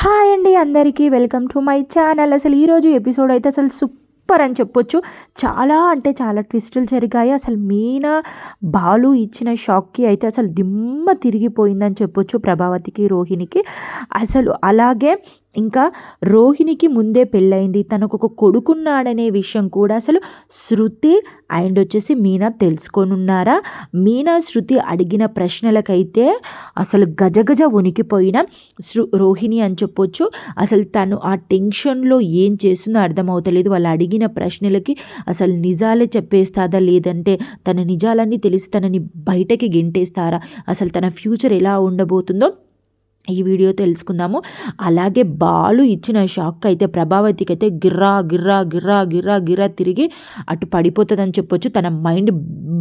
Hi అండి అందరికీ welcome to my channel. అసలు ఈరోజు ఎపిసోడ్ అయితే అసలు సూపర్ అని చెప్పొచ్చు. చాలా అంటే చాలా ట్విస్టులు జరిగాయి. అసలు మీనా బాలు ఇచ్చిన షాక్కి అయితే అసలు దిమ్మ తిరిగిపోయిందని చెప్పొచ్చు ప్రభావతికి రోహిణికి. అసలు అలాగే ఇంకా రోహిణికి ముందే పెళ్ళయింది. తనకు ఒక కొడుకున్నాడనే విషయం కూడా అసలు శృతి అండ్ వచ్చేసి మీనా తెలుసుకొనున్నారా? మీనా శృతి అడిగిన ప్రశ్నలకైతే అసలు గజగజ వణికిపోయిన శృ రోహిణి అని చెప్పొచ్చు. అసలు తను ఆ టెన్షన్లో ఏం చేస్తుందో అర్థమవుతలేదు. వాళ్ళు అడిగిన ప్రశ్నలకి అసలు నిజాలే చెప్పేస్తాదా లేదంటే తన నిజాలన్నీ తెలిసి తనని బయటకి గెంటేస్తారా? అసలు తన ఫ్యూచర్ ఎలా ఉండబోతుందో ఈ వీడియో తెలుసుకుందాము. అలాగే బాలు ఇచ్చిన షాక్ అయితే ప్రభావతికి అయితే గిర్రా గిర్రా గిర్రా గిర్రా గిర్రా తిరిగి అటు పడిపోతుందని చెప్పొచ్చు. తన మైండ్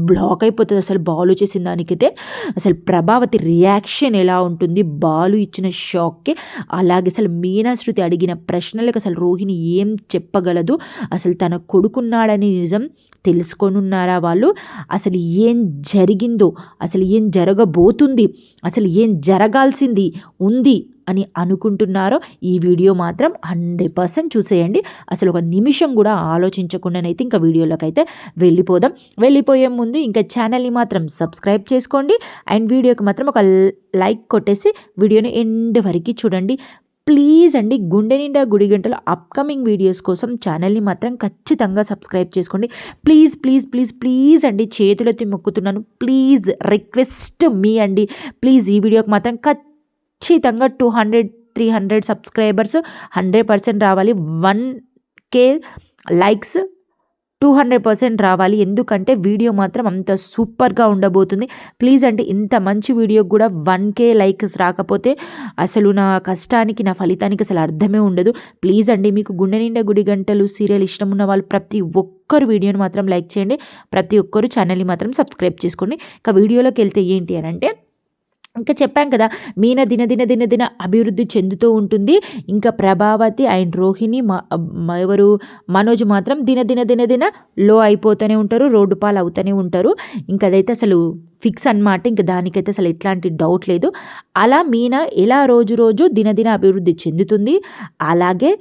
బ్లాక్ అయిపోతుంది అసలు బాలు చేసిన దానికైతే. అసలు ప్రభావతి రియాక్షన్ ఎలా ఉంటుంది? బాలు ఇచ్చిన షాక్కి. అలాగే అసలు మీనాశ్రుతి అడిగిన ప్రశ్నలకు అసలు రోహిణి ఏం చెప్పగలదు? అసలు తన కొడుకున్నాడని నిజం తెలుసుకొనున్నారా వాళ్ళు? అసలు ఏం జరిగిందో? అసలు ఏం జరగబోతుంది? అసలు ఏం జరగాల్సింది? ఉంది అని అనుకుంటున్నారో ఈ వీడియో మాత్రం హండ్రెడ్ పర్సెంట్ చూసేయండి. అసలు ఒక నిమిషం కూడా ఆలోచించకుండానైతే ఇంకా వీడియోలోకి అయితే వెళ్ళిపోదాం. వెళ్ళిపోయే ముందు ఇంకా ఛానల్ని మాత్రం సబ్స్క్రైబ్ చేసుకోండి. అండ్ వీడియోకి మాత్రం ఒక లైక్ కొట్టేసి వీడియోని ఎండ్ వరకు చూడండి. ప్లీజ్ అండి గుండె నిండా గుడి గంటల అప్కమింగ్ వీడియోస్ కోసం ఛానల్ని మాత్రం ఖచ్చితంగా సబ్స్క్రైబ్ చేసుకోండి. ప్లీజ్ ప్లీజ్ ప్లీజ్ ప్లీజ్ అండి చేతులతో మొక్కుతున్నాను. ప్లీజ్ రిక్వెస్ట్ మీ అండి. ప్లీజ్ ఈ వీడియోకి మాత్రం ఖచ్చితంగా ఖచ్చితంగా two hundred three hundred subscribers hundred percent రావాలి. One K likes two hundred percent రావాలి. ఎందుకంటే వీడియో మాత్రం అంత సూపర్గా ఉండబోతుంది. ప్లీజ్ అంటే ఇంత మంచి వీడియో కూడా వన్ కే లైక్స్ రాకపోతే అసలు నా కష్టానికి నా ఫలితానికి అసలు అర్థమే ఉండదు. ప్లీజ్ అండి మీకు గుండె నిండా గుడి గంటలు సీరియల్ ఇష్టం ఉన్న వాళ్ళు ప్రతి ఒక్కరు వీడియోని మాత్రం లైక్ చేయండి. ప్రతి ఒక్కరు ఛానల్ని మాత్రం సబ్స్క్రైబ్ చేసుకోండి. ఇంకా వీడియోలోకి వెళ్తే ఏంటి అని అంటే ఇంకా చెప్పాం కదా మీన దిన దిన దిన దిన అభివృద్ధి చెందుతూ ఉంటుంది ఇంకా ప్రభావతి అండ్ రోహిణి ఎవరు మనోజ్ మాత్రం దిన దిన దిన దిన లో అయిపోతూనే ఉంటారు రోడ్డు పాలు అవుతూనే ఉంటారు ఇంకా అదైతే అసలు ఫిక్స్ అనమాట ఇంకా దానికైతే అసలు ఎట్లాంటి డౌట్ లేదు అలా మీన ఎలా రోజు రోజు దినదిన అభివృద్ధి చెందుతుంది అలాగే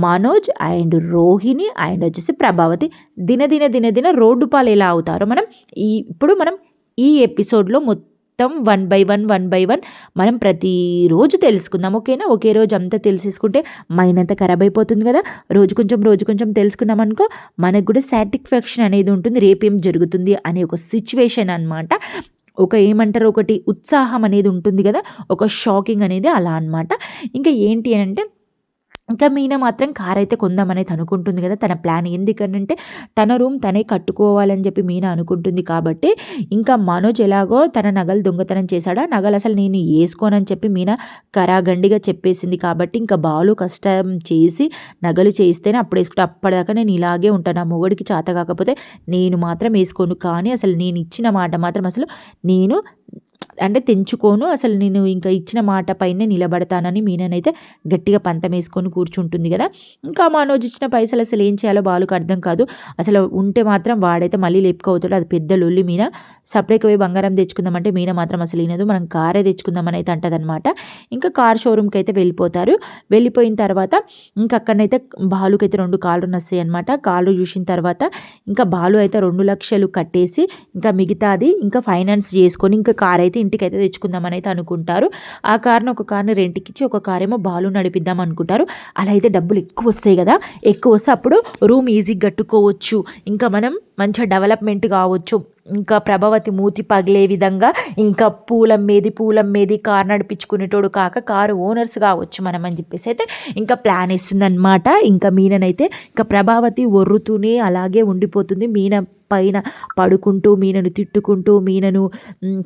మనోజ్ అండ్ రోహిణి అండ్ వచ్చేసి ప్రభావతి దినదిన దినదిన రోడ్డు పాలు ఎలా అవుతారో మనం ఈ ఇప్పుడు మనం ఈ ఎపిసోడ్లో మొత్తం మొత్తం one by one one by one మనం ప్రతిరోజు తెలుసుకుందాం ఓకేనా? ఒకే రోజు అంతా తెలిసేసుకుంటే మైండ్ అంతా ఖరాబ్ అయిపోతుంది కదా? రోజు కొంచెం రోజు కొంచెం తెలుసుకున్నాం అనుకో మనకు కూడా సాటిస్ఫాక్షన్ అనేది ఉంటుంది రేపేం జరుగుతుంది అనే ఒక సిచ్యువేషన్ అనమాట ఒక ఏమంటారు ఒకటి ఉత్సాహం అనేది ఉంటుంది కదా? ఒక షాకింగ్ అనేది అలా అనమాట ఇంకా ఏంటి అని అంటే ఇంకా మీన మాత్రం కార్ అయితే కొందామనేది అనుకుంటుంది కదా తన ప్లాన్ ఎందుకనంటే తన రూమ్ తనే కట్టుకోవాలని చెప్పి మీన అనుకుంటుంది కాబట్టి ఇంకా మనోజ్ ఎలాగో తన నగలు దొంగతనం చేశాడా. నగలు అసలు నేను వేసుకోనని చెప్పి మీనా కరాగండిగా చెప్పేసింది కాబట్టి ఇంకా బాలు కష్టం చేసి నగలు చేస్తేనే అప్పుడు వేసుకుంటే అప్పటిదాకా నేను ఇలాగే ఉంటాను. ఆ మొగడికి చేత కాకపోతే నేను మాత్రం వేసుకోను. కానీ అసలు నేను ఇచ్చిన మాట మాత్రం అసలు నేను అంటే తెంచుకోను. అసలు నేను ఇంకా ఇచ్చిన మాట పైన నిలబడతానని మీననైతే గట్టిగా పంతం వేసుకొని కూర్చుంటుంది కదా. ఇంకా మనోజ్ ఇచ్చిన పైసలు అసలు ఏం చేయాలో బాలుకు అర్థం కాదు. అసలు ఉంటే మాత్రం వాడైతే మళ్ళీ లేపుకోవుతాడు. అది పెద్ద లొల్లి మీన. సపరేట్గా పోయి బంగారం తెచ్చుకుందామంటే మీన మాత్రం అసలు వినదు. మనం కారే తెచ్చుకుందామని అయితే అంటదనమాట ఇంకా కార్ షోరూమ్కి అయితే వెళ్ళిపోతారు. వెళ్ళిపోయిన తర్వాత ఇంకా అక్కడనైతే బాలుకైతే రెండు కాళ్ళు వస్తాయి అనమాట కాళ్ళు చూసిన తర్వాత ఇంకా బాలు అయితే రెండు లక్షలు కట్టేసి ఇంకా మిగతాది ఇంకా ఫైనాన్స్ చేసుకొని ఇంకా కార్ అయితే అయితే ఇంటికైతే తెచ్చుకుందామని అయితే అనుకుంటారు. ఆ కార్ను ఒక కార్ని రెంట్కి ఇచ్చి ఒక కార్ ఏమో బాలు నడిపిద్దాం అనుకుంటారు. అలా అయితే డబ్బులు ఎక్కువ వస్తాయి కదా. ఎక్కువ వస్తే అప్పుడు రూమ్ ఈజీగా కట్టుకోవచ్చు. ఇంకా మనం మంచిగా డెవలప్మెంట్ కావచ్చు. ఇంకా ప్రభావతి మూతి పగిలే విధంగా ఇంకా పూలమ్మేది పూలమ్మేది కారు నడిపించుకునేటోడు కాక కారు ఓనర్స్ కావచ్చు మనం అని చెప్పేసి అయితే ఇంకా ప్లాన్ ఇస్తుందన్నమాట ఇంకా మీననైతే ఇంకా ప్రభావతి ఒర్రుతూనే అలాగే ఉండిపోతుంది. మీన పైన పడుకుంటూ మీనను తిట్టుకుంటూ మీనను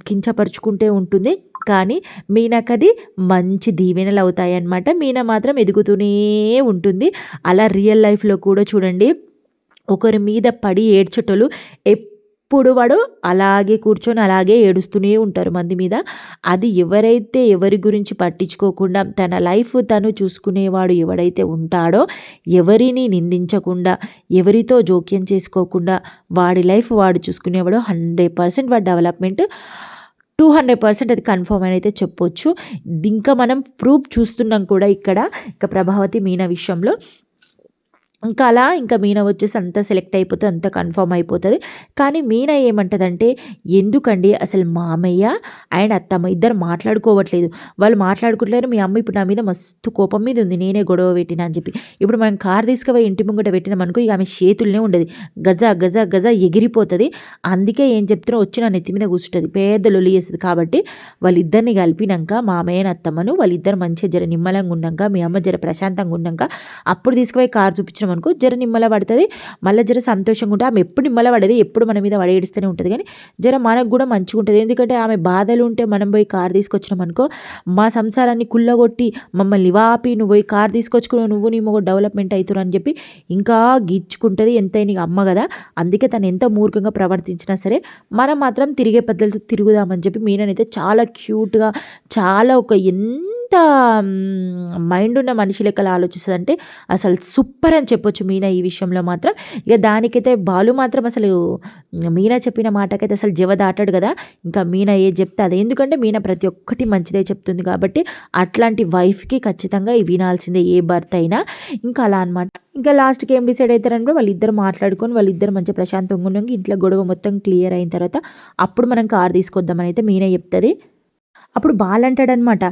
కించపరుచుకుంటే ఉంటుంది. కానీ మీనకది మంచి దీవెనలు అవుతాయి అన్నమాట మీన మాత్రం ఎదుగుతూనే ఉంటుంది. అలా రియల్ లైఫ్లో కూడా చూడండి ఒకరి మీద పడి ఏడ్చటలు ఎప్పుడు వాడు అలాగే కూర్చొని అలాగే ఏడుస్తూనే ఉంటారు మంది మీద. అది ఎవరైతే ఎవరి గురించి పట్టించుకోకుండా తన లైఫ్ తను చూసుకునేవాడు ఎవడైతే ఉంటాడో ఎవరిని నిందించకుండా ఎవరితో జోక్యం చేసుకోకుండా వాడి లైఫ్ వాడు చూసుకునేవాడు హండ్రెడ్ పర్సెంట్ వాడి డెవలప్మెంట్ టూ హండ్రెడ్ పర్సెంట్ అది కన్ఫర్మ్ అని అయితే చెప్పొచ్చు. ఇంకా మనం ప్రూఫ్ చూస్తున్నాం కూడా ఇక్కడ ఇక ప్రభావతి మీనా విషయంలో. ఇంకా అలా ఇంకా మీనా వచ్చేసి అంతా సెలెక్ట్ అయిపోతుంది అంతా కన్ఫర్మ్ అయిపోతుంది. కానీ మీనా ఏమంటదంటే ఎందుకండి అసలు మామయ్య అండ్ అత్తమ్మ ఇద్దరు మాట్లాడుకోవట్లేదు. వాళ్ళు మాట్లాడుకోవట్లేదు మీ అమ్మ ఇప్పుడు నా మీద మస్తు కోపం మీద ఉంది. నేనే గొడవ పెట్టినా అని చెప్పి. ఇప్పుడు మనం కార్ తీసుకుపోయి ఇంటి ముంగట పెట్టినాం అనుకో ఇక ఆమె చేతుల్నే ఉండదు. గజ గజ గజ ఎగిరిపోతుంది. అందుకే ఏం చెప్తున్నా వచ్చి నా నెత్తి మీద కూర్చుంటుంది. పెద్ద లొలి చేస్తుంది కాబట్టి వాళ్ళిద్దరిని కలిపినాక మామయ్య అత్తమ్మను వాళ్ళిద్దరు మంచిగా జర నిమ్మలంగా ఉన్నాక మీ అమ్మ జర ప్రశాంతంగా ఉన్నాక అప్పుడు తీసుకుపోయి కార్ చూపించిన అనుకో జర నిమ్మల పడుతుంది మళ్ళీ జర సంతోషంగా ఉంటుంది ఆమె ఎప్పుడు నిమ్మల పడేది ఎప్పుడు మన మీద వడేడిస్తూనే ఉంటుంది. కానీ జర మనకు కూడా మంచిగా ఉంటుంది. ఎందుకంటే ఆమె బాధలు ఉంటే మనం పోయి కార్ తీసుకొచ్చినాం అనుకో మా సంసారాన్ని కుల్లగొట్టి మమ్మల్ని వాపి నువ్వు పోయి కార్ తీసుకొచ్చుకున్నావు నువ్వు నీ మొగ డెవలప్మెంట్ అవుతున్నావు అని చెప్పి ఇంకా గిచ్చుకుంటుంది ఎంతైనా అమ్మ కదా. అందుకే తను ఎంత మూర్ఖంగా ప్రవర్తించినా సరే మనం మాత్రం తిరిగే పద్ధతితో తిరుగుదామని చెప్పి మీననైతే చాలా క్యూట్గా చాలా ఒక ఎంత ఎంత మైండ్ ఉన్న మనిషి లెక్కలు ఆలోచిస్తుంది అసలు సూపర్ అని చెప్పొచ్చు మీనా ఈ విషయంలో మాత్రం. ఇక దానికైతే బాలు మాత్రం అసలు మీనా చెప్పిన మాటకైతే అసలు జవ దాటాడు కదా. ఇంకా మీనా ఏ చెప్తే అది. ఎందుకంటే మీనా ప్రతి ఒక్కటి మంచిదే చెప్తుంది కాబట్టి అట్లాంటి వైఫ్కి ఖచ్చితంగా వినాల్సిందే ఏ భర్త అయినా. ఇంకా అలా అనమాట ఇంకా లాస్ట్కి ఏం డిసైడ్ అవుతారంటే వాళ్ళిద్దరు మాట్లాడుకొని వాళ్ళిద్దరు మంచి ప్రశాంతంగా ఉన్నాక ఇంట్లో గొడవ మొత్తం క్లియర్ అయిన తర్వాత అప్పుడు మనం కార్ తీసుకొద్దామని అయితే మీనే చెప్తుంది. అప్పుడు బాలంటాడనమాట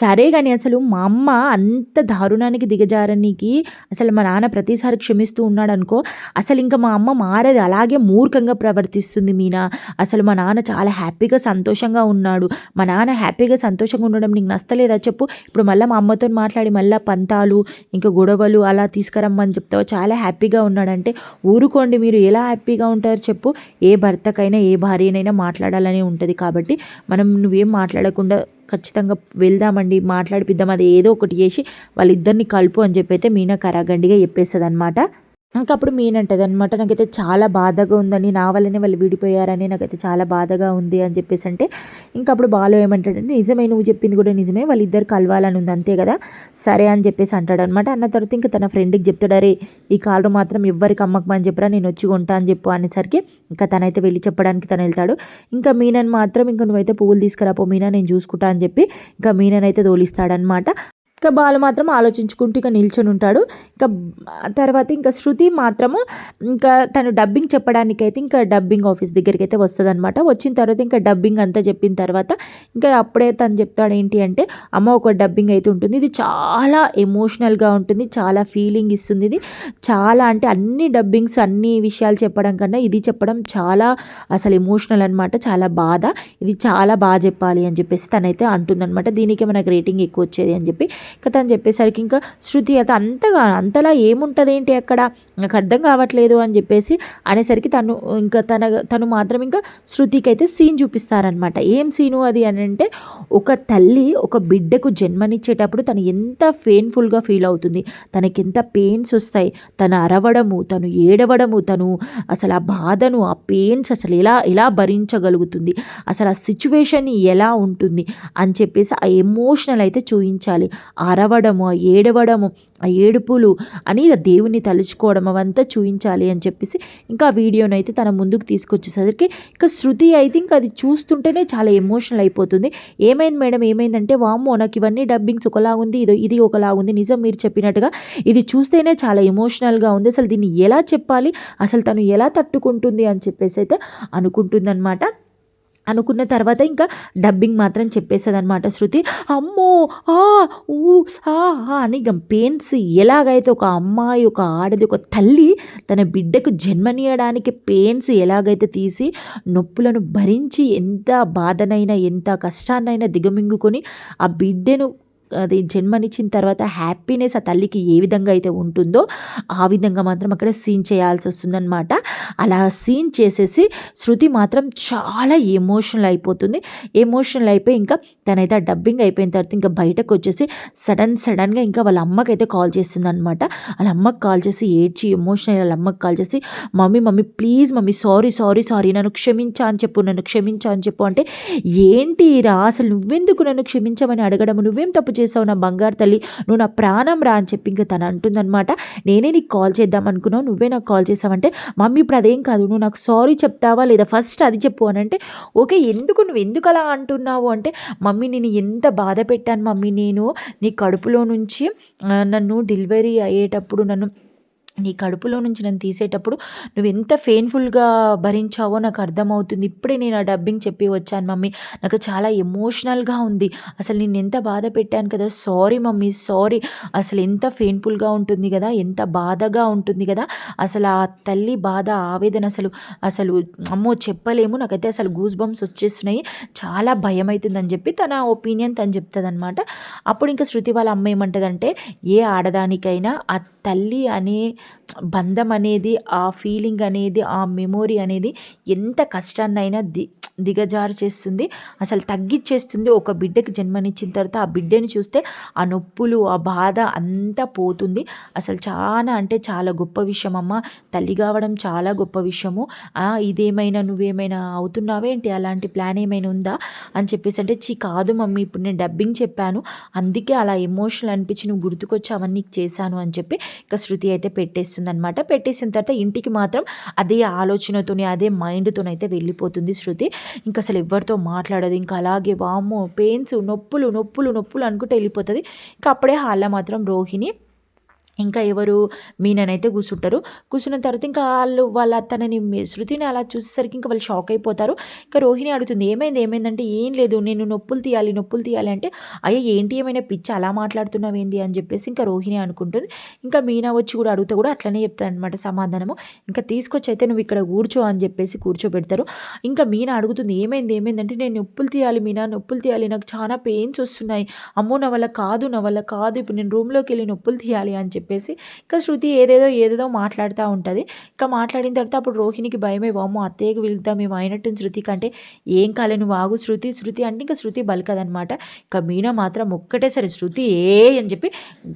సరే కానీ అసలు మా అమ్మ అంత దారుణానికి దిగజారనికి అసలు మా నాన్న ప్రతిసారి క్షమిస్తూ ఉన్నాడు అనుకో అసలు ఇంకా మా అమ్మ మారేది అలాగే మూర్ఖంగా ప్రవర్తిస్తుంది మీనా. అసలు మా నాన్న చాలా హ్యాపీగా సంతోషంగా ఉన్నాడు. మా నాన్న హ్యాపీగా సంతోషంగా ఉండడం నీకు నచ్చలేదా చెప్పు. ఇప్పుడు మళ్ళీ మా అమ్మతో మాట్లాడి మళ్ళీ పంతాలు ఇంకా గొడవలు అలా తీసుకురమ్మని చెప్తావు? చాలా హ్యాపీగా ఉన్నాడంటే ఊరుకోండి మీరు ఎలా హ్యాపీగా ఉంటారు చెప్పు. ఏ భర్తకైనా ఏ భార్యనైనా మాట్లాడాలని ఉంటుంది కాబట్టి మనం నువ్వేం మాట్లా మాట్లాడకుండా ఖచ్చితంగా వెళ్దామండి మాట్లాడిపిద్దాం అది ఏదో ఒకటి చేసి వాళ్ళిద్దరిని కలుపు అని చెప్పి అయితే మీనా కరాగండిగా చెప్పేస్తుంది అనమాట ఇంకా అప్పుడు మీనంటది అనమాట నాకైతే చాలా బాధగా ఉందని నా వల్లనే వాళ్ళు విడిపోయారని నాకైతే చాలా బాధగా ఉంది అని చెప్పేసి అంటే ఇంకా అప్పుడు బాలు ఏమంటాడంటే నిజమే నువ్వు చెప్పింది కూడా నిజమే. వాళ్ళిద్దరు కలవాలని ఉంది. అంతే కదా? సరే అని చెప్పేసి అంటాడు అనమాట అన్న తర్వాత ఇంకా తన ఫ్రెండ్కి చెప్తాడు అరే ఈ కాలు మాత్రం ఎవ్వరికి అమ్మకమని చెప్పరా నేను వచ్చి కొంటా అని చెప్పు అనేసరికి ఇంకా తనైతే వెళ్ళి చెప్పడానికి తను వెళ్తాడు. ఇంకా మీనని మాత్రం ఇంకా నువ్వైతే పువ్వులు తీసుకురాపో మీనా నేను చూసుకుంటా అని చెప్పి ఇంకా మీననైతే తోలిస్తాడనమాట ఇంకా బాలు మాత్రం ఆలోచించుకుంటూ ఇక నిల్చొని ఉంటాడు. ఇంకా తర్వాత ఇంకా శృతి మాత్రము ఇంకా తను డబ్బింగ్ చెప్పడానికైతే ఇంకా డబ్బింగ్ ఆఫీస్ దగ్గరికి అయితే వస్తుంది అనమాట వచ్చిన తర్వాత ఇంకా డబ్బింగ్ అంతా చెప్పిన తర్వాత ఇంకా అప్పుడే తను చెప్తాడు ఏంటి అంటే అమ్మ ఒక డబ్బింగ్ అయితే ఉంటుంది. ఇది చాలా ఎమోషనల్గా ఉంటుంది. చాలా ఫీలింగ్ ఇస్తుంది ఇది. చాలా అంటే అన్ని డబ్బింగ్స్ అన్ని విషయాలు చెప్పడం కన్నా ఇది చెప్పడం చాలా అసలు ఎమోషనల్ అనమాట చాలా బాధ. ఇది చాలా బాగా చెప్పాలి అని చెప్పేసి తనైతే అంటుందన్నమాట. దీనికి మనకు రేటింగ్ ఎక్కువ వచ్చేది అని చెప్పి. కదా అని చెప్పేసరికి ఇంకా శృతి అది అంతగా అంతలా ఏముంటుంది ఏంటి అక్కడ? నాకు అర్థం కావట్లేదు అని చెప్పేసి అనేసరికి తను ఇంకా తన తను మాత్రం ఇంకా శృతికి అయితే సీన్ చూపిస్తారనమాట ఏం సీను అది అని అంటే ఒక తల్లి ఒక బిడ్డకు జన్మనిచ్చేటప్పుడు తను ఎంత పెయిన్ఫుల్గా ఫీల్ అవుతుంది. తనకి ఎంత పెయిన్స్ వస్తాయి. తను అరవడము తను ఏడవడము తను అసలు ఆ బాధను ఆ పెయిన్స్ అసలు ఎలా ఎలా భరించగలుగుతుంది? అసలు ఆ సిచ్యువేషన్ ఎలా ఉంటుంది? అని చెప్పేసి ఆ ఎమోషనల్ అయితే చూపించాలి అరవడము ఆ ఏడవడము ఆ ఏడుపులు అని దేవుని తలుచుకోవడం అవంతా చూపించాలి అని చెప్పేసి ఇంకా వీడియోని అయితే తన ముందుకు తీసుకొచ్చేసరికి ఇంకా శృతి అయితే ఇంకా అది చూస్తుంటేనే చాలా ఎమోషనల్ అయిపోతుంది. ఏమైంది మేడం? ఏమైందంటే వామ్మో నాకు ఇవన్నీ డబ్బింగ్స్ ఒకలాగుంది ఇది ఇది ఒకలాగుంది నిజం మీరు చెప్పినట్టుగా ఇది చూస్తేనే చాలా ఎమోషనల్గా ఉంది. అసలు దీన్ని ఎలా చెప్పాలి? అసలు తను ఎలా తట్టుకుంటుంది అని చెప్పేసి అయితే అనుకుంటుందన్నమాట. అనుకున్న తర్వాత ఇంకా డబ్బింగ్ మాత్రం చెప్పేస్తుంది అనమాట శృతి. అమ్మో ఆ ఊ ఆ అని ఇక పెయిన్స్ ఎలాగైతే ఒక అమ్మాయి ఒక ఆడది ఒక తల్లి తన బిడ్డకు జన్మనీయడానికి పెయిన్స్ ఎలాగైతే తీసి నొప్పులను భరించి ఎంత బాధనైనా ఎంత కష్టాన్నైనా దిగమింగుకొని ఆ బిడ్డను అది జన్మనిచ్చిన తర్వాత హ్యాపీనెస్ ఆ తల్లికి ఏ విధంగా అయితే ఉంటుందో ఆ విధంగా మాత్రం అక్కడ సీన్ చేయాల్సి వస్తుందన్నమాట. అలా సీన్ చేసేసి శృతి మాత్రం చాలా ఎమోషనల్ అయిపోతుంది. ఎమోషనల్ అయిపోయి ఇంకా తనైతే ఆ డబ్బింగ్ అయిపోయిన తర్వాత ఇంకా బయటకు వచ్చేసి సడన్ సడన్గా ఇంకా వాళ్ళ అమ్మకి అయితే కాల్ చేస్తుంది అనమాట వాళ్ళ అమ్మకి కాల్ చేసి ఏడ్చి ఎమోషనల్ వాళ్ళ అమ్మకి కాల్ చేసి mummy mummy please mummy sorry sorry sorry నన్ను క్షమించా అని చెప్పు నన్ను క్షమించా అని చెప్పు. అంటే ఏంటి రా? అసలు నువ్వెందుకు నన్ను క్షమించమని అడగడం నువ్వేం తప్పు చేసావు నా బంగారు తల్లి? నువ్వు నా ప్రాణం రా అని చెప్పి ఇంకా తను అంటుందన్నమాట. నేనే నీకు కాల్ చేద్దాం అనుకున్నావు నువ్వే నాకు కాల్ చేసావంటే మమ్మీ ఇప్పుడు అదేం కాదు నువ్వు నాకు సారీ చెప్తావా లేదా ఫస్ట్ అది చెప్పు అని అంటే ఓకే ఎందుకు నువ్వు ఎందుకు అలా అంటున్నావు? అంటే మమ్మీ మమ్మీ నేను ఎంత బాధ పెట్టాను మమ్మీ నేను నీ కడుపులో నుంచి నన్ను డెలివరీ అయ్యేటప్పుడు నన్ను నీ కడుపులో నుంచి నన్ను తీసేటప్పుడు నువ్వు ఎంత పెయిన్ఫుల్గా భరించావో నాకు అర్థమవుతుంది. ఇప్పుడే నేను ఆ డబ్బింగ్ చెప్పి వచ్చాను మమ్మీ. నాకు చాలా ఎమోషనల్గా ఉంది. అసలు నేను ఎంత బాధ పెట్టాను కదా. సారీ మమ్మీ సారీ అసలు ఎంత పెయిన్ఫుల్గా ఉంటుంది కదా. ఎంత బాధగా ఉంటుంది కదా. అసలు ఆ తల్లి బాధ ఆవేదన అసలు అసలు అమ్మో చెప్పలేము. నాకైతే అసలు గూస్ బంప్స్ వచ్చేస్తున్నాయి. చాలా భయం అవుతుందని చెప్పి తన ఒపీనియన్ తను చెప్తుంది అనమాట అప్పుడు ఇంకా శృతి వాళ్ళ అమ్మ ఏమంటదంటే ఏ ఆడదానికైనా ఆ తల్లి అనే బంధం అనేది ఆ ఫీలింగ్ అనేది ఆ మెమొరీ అనేది ఎంత కష్టాన్నైనా ది దిగజారు చేస్తుంది. అసలు తగ్గిచ్చేస్తుంది. ఒక బిడ్డకి జన్మనిచ్చిన తర్వాత ఆ బిడ్డని చూస్తే ఆ నొప్పులు ఆ బాధ అంతా పోతుంది. అసలు చాలా అంటే చాలా గొప్ప విషయం అమ్మ. తల్లి కావడం చాలా గొప్ప విషయము. ఇదేమైనా నువ్వేమైనా అవుతున్నావేంటి అలాంటి ప్లాన్ ఏమైనా ఉందా? అని చెప్పేసి అంటే చీ కాదు మమ్మీ. ఇప్పుడు నేను డబ్బింగ్ చెప్పాను. అందుకే అలా ఎమోషనల్ అనిపించి నువ్వు గుర్తుకొచ్చి అవన్నీ చేశాను అని చెప్పి ఇక శృతి అయితే పెట్టేస్తుంది అనమాట పెట్టేసిన తర్వాత ఇంటికి మాత్రం అదే ఆలోచనతోనే అదే మైండ్తోనైతే వెళ్ళిపోతుంది శృతి. ఇంకా అసలు ఎవరితో మాట్లాడదు ఇంకా అలాగే వామ్మో పెయిన్స్ నొప్పులు నొప్పులు నొప్పులు అనుకుంటే వెళ్ళిపోతుంది. ఇంకా అప్పుడే హాల్లో మాత్రం రోహిణి ఇంకా ఎవరు మీననైతే కూర్చుంటారు. కూర్చున్న తర్వాత ఇంకా వాళ్ళు వాళ్ళ తనని శృతిని అలా చూసేసరికి ఇంకా వాళ్ళు షాక్ అయిపోతారు. ఇంకా రోహిణి అడుగుతుంది ఏమైంది ఏమైందంటే ఏం లేదు నేను నొప్పులు తీయాలి నొప్పులు తీయాలి అంటే అయ్యా ఏంటి ఏమైనా పిచ్చి అలా మాట్లాడుతున్నావు ఏంది? అని చెప్పేసి ఇంకా రోహిణి అనుకుంటుంది. ఇంకా మీనా వచ్చి కూడా అడుగుతా కూడా అట్లనే చెప్తాను అనమాట సమాధానము. ఇంకా తీసుకొచ్చి అయితే నువ్వు ఇక్కడ కూర్చో అని చెప్పేసి కూర్చోబెడతారు. ఇంకా మీనా అడుగుతుంది ఏమైంది ఏమైందంటే నేను నొప్పులు తీయాలి మీనా నొప్పులు తీయాలి నాకు చాలా పెయిన్స్ వస్తున్నాయి. అమ్మో నా వల్ల కాదు నా వల్ల కాదు ఇప్పుడు నేను రూమ్లోకి వెళ్ళి నొప్పులు తీయాలి అని చెప్పి చెప్పేసి ఇంకా శృతి ఏదేదో ఏదేదో మాట్లాడుతూ ఉంటుంది. ఇంకా మాట్లాడిన తర్వాత అప్పుడు రోహిణికి భయమే వామ్మో అత్తయ్యకి వెళ్తాం మేము అయినట్టు శృతి కంటే ఏం కాలే నువ్వు ఆగు శృతి శృతి అంటే ఇంకా శృతి బలకదనమాట. ఇంకా మీనా మాత్రం ఒక్కటే సరే శృతి ఏ అని చెప్పి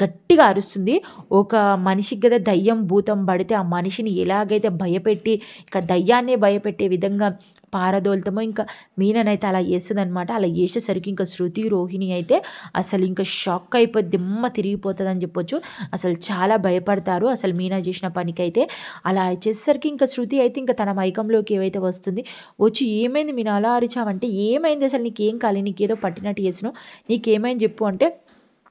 గట్టిగా అరుస్తుంది. ఒక మనిషికి కదా దయ్యం భూతం పడితే ఆ మనిషిని ఎలాగైతే భయపెట్టి ఇంకా దయ్యాన్నే భయపెట్టే విధంగా పారదోలుతామో ఇంకా మీననైతే అలా వేస్తుందనమాట అలా చేసేసరికి ఇంకా శృతి రోహిణి అయితే అసలు ఇంకా షాక్ అయిపోయి దిమ్మ తిరిగిపోతుంది అని చెప్పొచ్చు. అసలు చాలా భయపడతారు అసలు మీనా చేసిన పనికైతే. అలా చేసేసరికి ఇంకా శృతి అయితే ఇంకా తన మైకంలోకి ఏవైతే వస్తుంది వచ్చి ఏమైంది మీనా? అలా అరిచావంటే ఏమైంది? అసలు నీకేం కాలే? నీకేదో పట్టినట్టు చేసినావు నీకేమైంది చెప్పు అంటే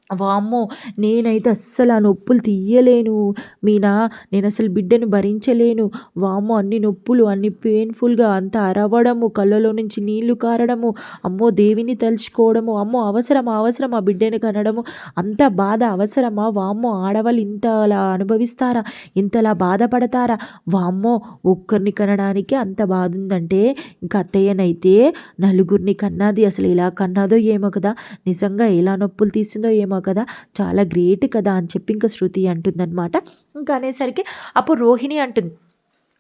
వామ్మో నేనైతే అస్సలు ఆ నొప్పులు తీయలేను. మీనా నేను అసలు బిడ్డను భరించలేను. వామ్మో అన్ని నొప్పులు అన్ని పెయిన్ఫుల్గా అంత అరవడము కళ్ళలో నుంచి నీళ్ళు కారడము అమ్మో దేవిని తలుచుకోవడము అమ్మో అవసరమా అవసరం ఆ బిడ్డను కనడము. అంత బాధ అవసరమా? వామ్మో ఆడవాళ్ళు ఇంతలా అనుభవిస్తారా? ఇంతలా బాధపడతారా? వామ్మో ఒక్కరిని కనడానికి అంత బాధ ఉందంటే ఇంకా అత్తయ్యనైతే నలుగురిని కన్నది అసలు ఎలా కన్నాదో ఏమో కదా. నిజంగా ఎలా నొప్పులు తీసిందో ఏమో కదా చాలా గ్రేట్ కదా అని చెప్పి ఇంకా శృతి అంటుందన్నమాట. ఇంకా అనేసరికి అప్పుడు రోహిణి అంటుంది